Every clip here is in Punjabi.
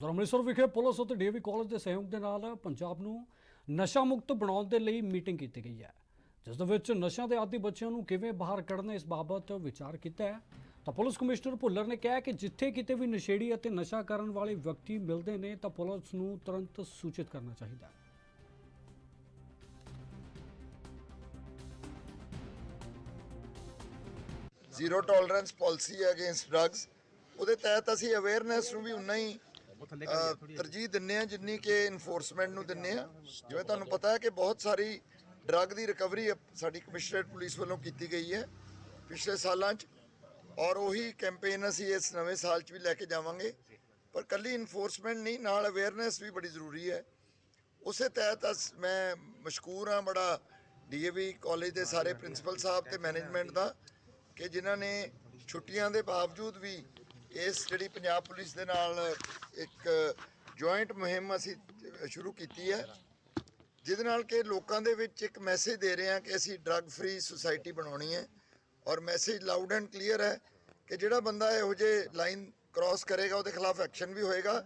ਅੰਮ੍ਰਿਤਸਰ ਵਿਖੇ ਪੁਲਿਸ ਅਤੇ ਡੀਏਵੀ ਕਾਲਜ ਦੇ ਸਹਿਯੋਗ ਦੇ ਨਾਲ ਪੰਜਾਬ ਨੂੰ ਨਸ਼ਾ ਮੁਕਤ ਬਣਾਉਣ ਦੇ ਲਈ ਮੀਟਿੰਗ ਕੀਤੀ ਗਈ ਹੈ, ਜਿਸ ਦੇ ਵਿੱਚ ਨਸ਼ਿਆਂ ਦੇ ਆਦੀ ਬੱਚਿਆਂ ਨੂੰ ਕਿਵੇਂ ਬਾਹਰ ਕੱਢਣਾ, ਇਸ ਬਾਬਤ ਵਿਚਾਰ ਕੀਤਾ ਹੈ। ਤਾਂ ਪੁਲਿਸ ਕਮਿਸ਼ਨਰ ਭੁੱਲਰ ਨੇ ਕਿਹਾ ਕਿ ਜਿੱਥੇ ਕਿਤੇ ਵੀ ਨਸ਼ੇੜੀ ਅਤੇ ਨਸ਼ਾ ਕਰਨ ਵਾਲੇ ਵਿਅਕਤੀ ਮਿਲਦੇ ਨੇ, ਤਾਂ ਪੁਲਿਸ ਨੂੰ ਤੁਰੰਤ ਸੂਚਿਤ ਕਰਨਾ ਚਾਹੀਦਾ ਹੈ। Zero tolerance policy against drugs ਉਹਦੇ ਤਹਿਤ ਅਸੀਂ ਅਵੇਅਰਨੈਸ ਨੂੰ ਵੀ ਉਨਾ ਹੀ ਤਰਜੀਹ ਦਿੰਨੇ ਆ ਜਿੰਨੀ ਕਿ ਇਨਫੋਰਸਮੈਂਟ ਨੂੰ ਦਿੰਨੇ ਆ। ਜਿਵੇਂ ਤੁਹਾਨੂੰ ਪਤਾ ਹੈ ਕਿ ਬਹੁਤ ਸਾਰੀ ਡਰੱਗ ਦੀ ਰਿਕਵਰੀ ਸਾਡੀ ਕਮਿਸ਼ਨਰੇਟ ਪੁਲਿਸ ਵੱਲੋਂ ਕੀਤੀ ਗਈ ਹੈ ਪਿਛਲੇ ਸਾਲਾਂ 'ਚ। ਔਰ ਉਹੀ ਕੈਂਪੇਨ ਅਸੀਂ ਇਸ ਨਵੇਂ ਸਾਲ 'ਚ ਵੀ ਲੈ ਕੇ ਜਾਵਾਂਗੇ। ਪਰ ਕੱਲੀ ਇਨਫੋਰਸਮੈਂਟ ਨਹੀਂ ਨਾਲ ਅਵੇਅਰਨੈਸ ਵੀ ਬੜੀ ਜ਼ਰੂਰੀ ਹੈ। ਉਸੇ ਤਹਿਤ ਮੈਂ ਮਸ਼ਕੂਰ ਹਾਂ ਬੜਾ ਡੀਏਵੀ ਕਾਲਜ ਦੇ ਸਾਰੇ ਪ੍ਰਿੰਸੀਪਲ ਸਾਹਿਬ ਤੇ ਮੈਨੇਜਮੈਂਟ ਦਾ ਕਿ ਜਿਨ੍ਹਾਂ ਨੇ ਛੁੱਟੀਆਂ ਦੇ ਬਾਵਜੂਦ ਵੀ ਇਸ ਜਿਹੜੀ ਪੰਜਾਬ ਪੁਲਿਸ ਦੇ ਨਾਲ ਇੱਕ ਜੁਆਇੰਟ ਮੁਹਿੰਮ ਅਸੀਂ ਸ਼ੁਰੂ ਕੀਤੀ ਹੈ, ਜਿਹਦੇ ਨਾਲ ਕਿ ਲੋਕਾਂ ਦੇ ਵਿੱਚ ਇੱਕ ਮੈਸੇਜ ਦੇ ਰਹੇ ਹਾਂ ਕਿ ਅਸੀਂ ਡਰੱਗ ਫ੍ਰੀ ਸੁਸਾਇਟੀ ਬਣਾਉਣੀ ਹੈ ਔਰ ਮੈਸੇਜ ਲਾਊਡ ਐਂਡ ਕਲੀਅਰ ਹੈ ਕਿ ਜਿਹੜਾ ਬੰਦਾ ਇਹੋ ਜਿਹੇ ਲਾਈਨ ਕ੍ਰਾਸ ਕਰੇਗਾ, ਉਹਦੇ ਖਿਲਾਫ ਐਕਸ਼ਨ ਵੀ ਹੋਏਗਾ।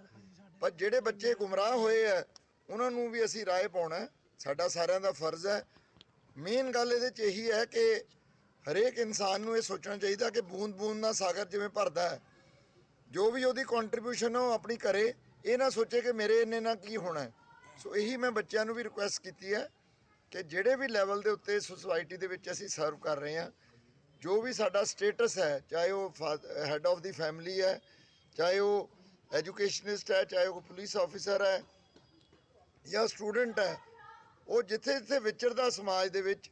ਪਰ ਜਿਹੜੇ ਬੱਚੇ ਗੁੰਮਰਾਹ ਹੋਏ ਆ ਉਹਨਾਂ ਨੂੰ ਵੀ ਅਸੀਂ ਰਾਏ ਪਾਉਣਾ ਸਾਡਾ ਸਾਰਿਆਂ ਦਾ ਫਰਜ਼ ਹੈ। ਮੇਨ ਗੱਲ ਇਹਦੇ 'ਚ ਇਹੀ ਹੈ ਕਿ ਹਰੇਕ ਇਨਸਾਨ ਨੂੰ ਇਹ ਸੋਚਣਾ ਚਾਹੀਦਾ ਕਿ ਬੂੰਦ ਬੂੰਦ ਨਾਲ ਸਾਗਰ ਜਿਵੇਂ ਭਰਦਾ ਹੈ ਜੋ ਵੀ ਉਹਦੀ ਕੰਟਰੀਬਿਊਸ਼ਨ ਉਹ ਆਪਣੀ ਕਰੇ, ਇਹ ਨਾ ਸੋਚੇ ਕਿ ਮੇਰੇ ਇੰਨੇ ਨਾਲ ਕੀ ਹੋਣਾ ਸੋ ਇਹੀ ਮੈਂ ਬੱਚਿਆਂ ਨੂੰ ਵੀ ਰਿਕੁਐਸਟ ਕੀਤੀ ਹੈ ਕਿ ਜਿਹੜੇ ਵੀ ਲੈਵਲ ਦੇ ਉੱਤੇ ਸੁਸਾਇਟੀ ਦੇ ਵਿੱਚ ਅਸੀਂ ਸਰਵ ਕਰ ਰਹੇ ਹਾਂ, ਜੋ ਵੀ ਸਾਡਾ ਸਟੇਟਸ ਹੈ, ਚਾਹੇ ਉਹ ਹੈੱਡ ਆਫ ਦੀ ਫੈਮਿਲੀ ਹੈ, ਚਾਹੇ ਉਹ ਐਜੂਕੇਸ਼ਨਿਸਟ ਹੈ, ਚਾਹੇ ਉਹ ਪੁਲਿਸ ਆਫੀਸਰ ਹੈ ਜਾਂ ਸਟੂਡੈਂਟ ਹੈ, ਉਹ ਜਿੱਥੇ ਜਿੱਥੇ ਵਿਚਰਦਾ ਸਮਾਜ ਦੇ ਵਿੱਚ